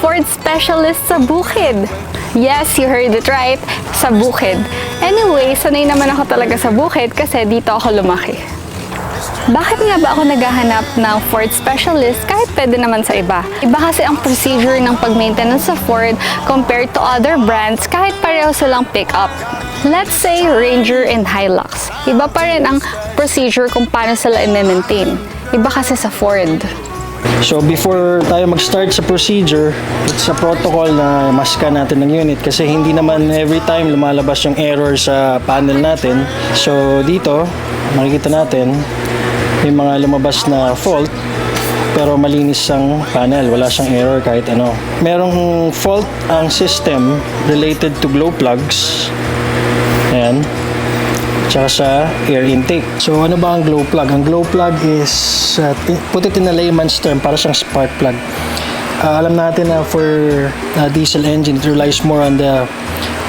Ford specialist sa bukid. Yes, you heard it right, sa bukid. Anyway, sanay naman ako talaga sa bukid kasi dito ako lumaki. Bakit nga ba ako naghahanap ng Ford specialist kahit pwede naman sa iba? Iba kasi ang procedure ng pag-maintenance sa Ford compared to other brands kahit pareho silang pick-up. Let's say Ranger and Hilux. Iba pa rin ang procedure kung paano sila i-maintain. Iba kasi sa Ford. So before tayo mag-start sa procedure, it's a protocol na maska natin ng unit kasi hindi naman every time lumalabas yung error sa panel natin. So dito, makikita natin may mga lumabas na fault pero malinis ang panel, wala siyang error kahit ano. Merong fault ang system related to glow plugs. Ayan tsaka sa air intake. So ano ba ang glow plug? Ang glow plug is, uh, put it in a layman's term, para siyang spark plug. Uh, alam natin na for uh, diesel engine, it relies more on the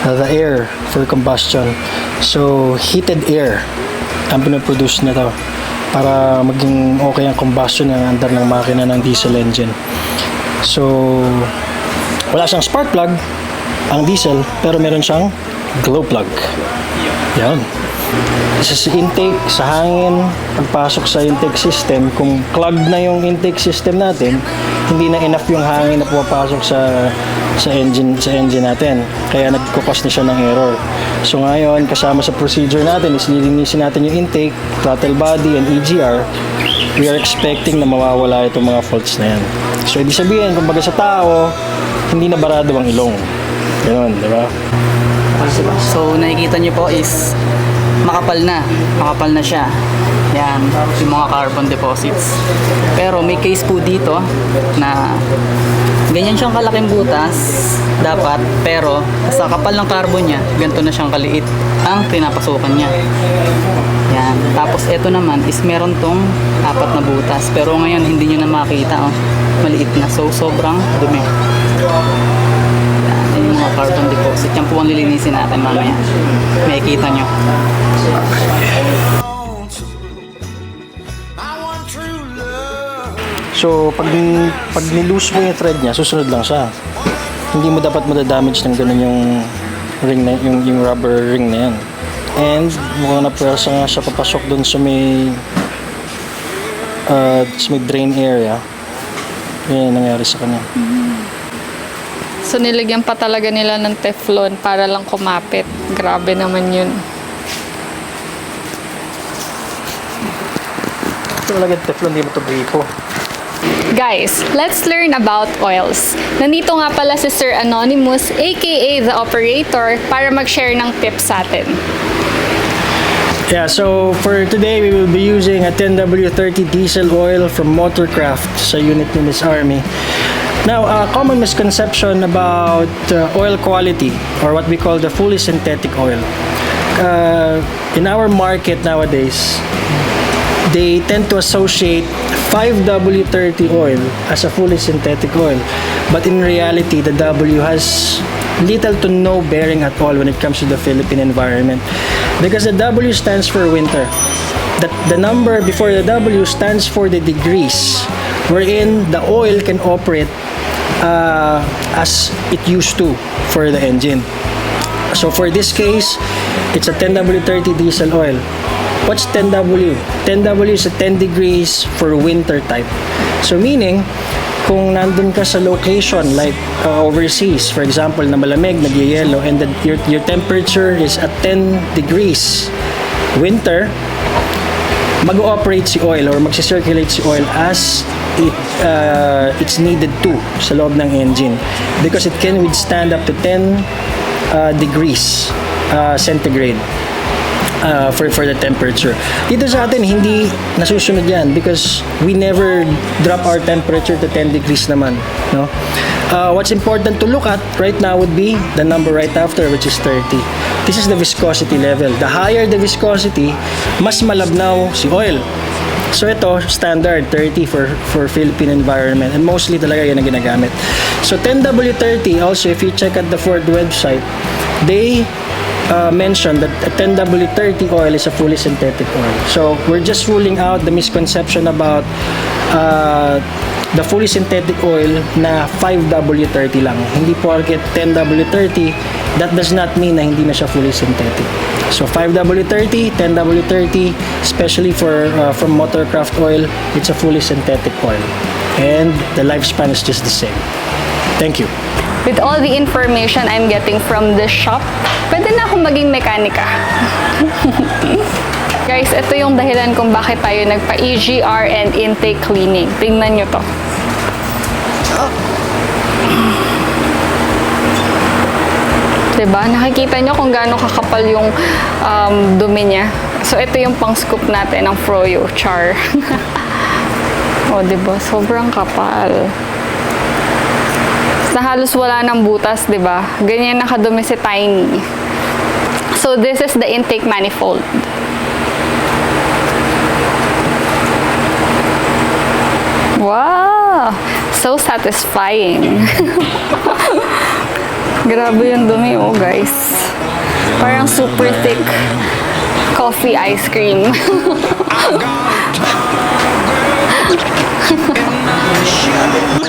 uh, the air for combustion. So heated air ang pinoproduce na to para maging okay ang combustion ng andar ng makina ng diesel engine. So wala siyang spark plug ang diesel pero meron siyang glow plug. Yan. Sa intake, sa hangin, pagpasok sa intake system, kung clogged na yung intake system natin, hindi na enough yung hangin na pumapasok sa sa engine sa engine natin. Kaya nagkukos na siya ng error. So ngayon, kasama sa procedure natin is nilinisin natin yung intake, throttle body, and EGR. We are expecting na mawawala itong mga faults na yan. So ibig sabihin, kumbaga sa tao, hindi na barado ang ilong. Ganun, di ba? So nakikita nyo po is makapal na. Makapal na siya. Yan, yung mga carbon deposits. Pero may case po dito na ganyan siyang kalaking butas dapat pero sa kapal ng carbon niya ganito na siyang kaliit ang pinapasukan niya yan tapos ito naman is meron tong apat na butas pero ngayon hindi niyo na makita oh. maliit na so sobrang dumi carbon deposit yan po ang lilinisin natin mamaya makikita nyo So, pag, pag niloose mo yung thread niya, susunod lang siya. Hindi mo dapat madadamage ng ganun yung ring na, yung, yung rubber ring na yan. And, mukhang napwersa nga siya papasok dun sa may uh, sa may drain area. Yan yung nangyari sa kanya. So nilagyan pa talaga nila ng Teflon para lang kumapit. Grabe naman yun. Ito talaga teflon, hindi mo ito gripo. Guys, let's learn about oils. Nandito nga pala si Sir Anonymous, aka the operator, para mag-share ng tips sa atin. Yeah, so for today, we will be using a 10W30 diesel oil from Motorcraft sa unit ni Miss Army. Now, a common misconception about uh, oil quality or what we call the fully synthetic oil. Uh, in our market nowadays, they tend to associate 5W30 oil as a fully synthetic oil. But in reality, the W has little to no bearing at all when it comes to the Philippine environment. Because the W stands for winter. The, the number before the W stands for the degrees wherein the oil can operate uh, as it used to for the engine. So for this case, it's a 10W30 diesel oil. What's 10W? 10W is a 10 degrees for winter type. So meaning, kung nandun ka sa location like uh, overseas, for example, na malamig, nagyayelo, and the, your, your temperature is at 10 degrees winter, mag-ooperate si oil or mag-circulate si oil as it uh, it's needed to sa loob ng engine because it can withstand up to 10 uh, degrees uh, centigrade uh, for for the temperature. Dito sa atin hindi nasusunod 'yan because we never drop our temperature to 10 degrees naman, no? Uh, what's important to look at right now would be the number right after which is 30. This is the viscosity level. The higher the viscosity, mas malabnaw si oil. So ito, standard 30 for for Philippine environment and mostly talaga yan ang ginagamit. So 10W30 also if you check at the Ford website, they uh, mentioned that a 10W30 oil is a fully synthetic oil. So we're just ruling out the misconception about uh, the fully synthetic oil na 5W30 lang. Hindi porket 10W30, that does not mean na hindi na siya fully synthetic. So 5W30, 10W30, especially for uh, from Motorcraft oil, it's a fully synthetic oil. And the lifespan is just the same. Thank you. With all the information I'm getting from this shop, pwede na akong maging mekanika. Guys, ito yung dahilan kung bakit tayo nagpa-EGR and intake cleaning. Tingnan nyo to. Diba? Nakikita nyo kung gaano kakapal yung um, dumi niya. So, ito yung pang-scoop natin ng Froyo Char. o, diba? Sobrang kapal. Na halos wala ng butas, di ba? Ganyan nakadumi si Tiny. So, this is the intake manifold. Wow! So satisfying. Grabe yung dumi, oh guys. Parang super thick coffee ice cream.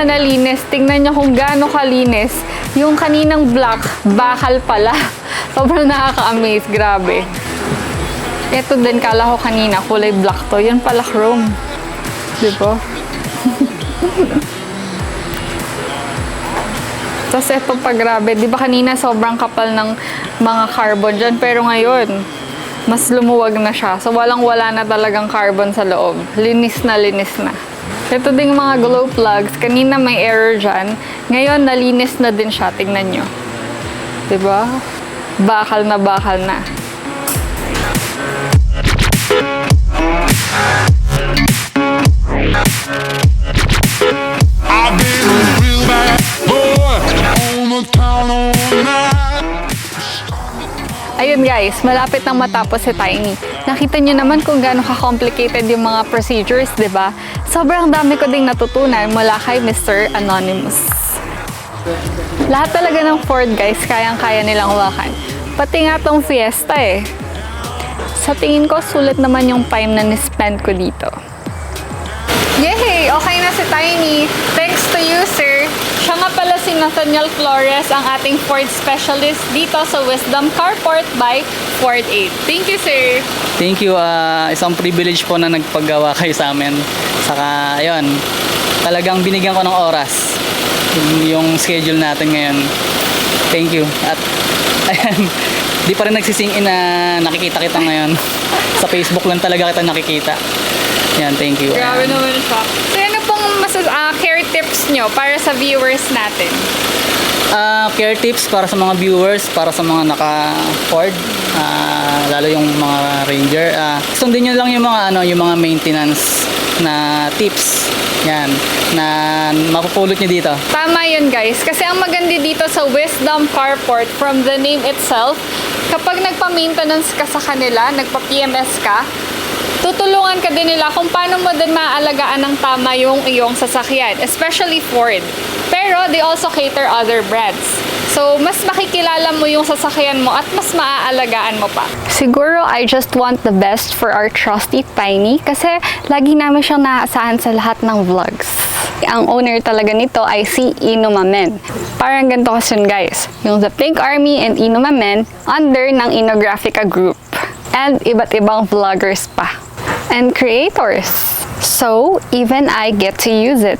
mga nalinis. Tingnan nyo kung gaano kalinis. Yung kaninang black, bakal pala. Sobrang nakaka-amaze. Grabe. Ito din, kala ko kanina, kulay black to. Yun pala chrome. Di ba? Tapos ito pa grabe. Di ba kanina sobrang kapal ng mga carbon dyan. Pero ngayon, mas lumuwag na siya. So walang wala na talagang carbon sa loob. Linis na linis na. Ito ding mga glow plugs. Kanina may error dyan. Ngayon, nalinis na din siya. Tingnan nyo. ba? Bakal na bakal na. Ayun guys, malapit nang matapos si Tiny. Nakita nyo naman kung gaano ka-complicated yung mga procedures, di ba? Sobrang dami ko ding natutunan mula kay Mr. Anonymous. Lahat talaga ng Ford guys, kayang-kaya nilang hawakan. Pati nga tong Fiesta eh. Sa tingin ko, sulit naman yung time na nispend ko dito. Yay! Okay na si Tiny. Thanks to you, sir. Siya nga Nathaniel Flores, ang ating Ford specialist dito sa Wisdom Carport by Ford 8. Thank you, sir. Thank you. ah, isang privilege po na nagpagawa kayo sa amin. Saka, ayun, talagang binigyan ko ng oras yung, yung schedule natin ngayon. Thank you. At, ayan, di pa rin nagsising in na nakikita kita ngayon. Sa Facebook lang talaga kita nakikita. Yan, thank you. Grabe naman siya. So, ah, care tips nyo para sa viewers natin? Ah, care tips para sa mga viewers, para sa mga naka-Ford, ah, lalo yung mga Ranger. Ah, sundin nyo lang yung mga ano, yung mga maintenance na tips. Yan, na mapupulot nyo dito. Tama yun guys. Kasi ang maganda dito sa Wisdom Carport, from the name itself, kapag nagpa-maintenance ka sa kanila, nagpa-PMS ka, tutulungan ka din nila kung paano mo din maaalagaan ng tama yung iyong sasakyan, especially Ford. Pero they also cater other brands. So, mas makikilala mo yung sasakyan mo at mas maaalagaan mo pa. Siguro, I just want the best for our trusty Tiny kasi lagi namin siyang naaasahan sa lahat ng vlogs. Ang owner talaga nito ay si Inumamen. Parang ganito kasi guys. Yung The Pink Army and Inumamen under ng Inographica Group. And iba't ibang vloggers pa. And creators. So, even I get to use it.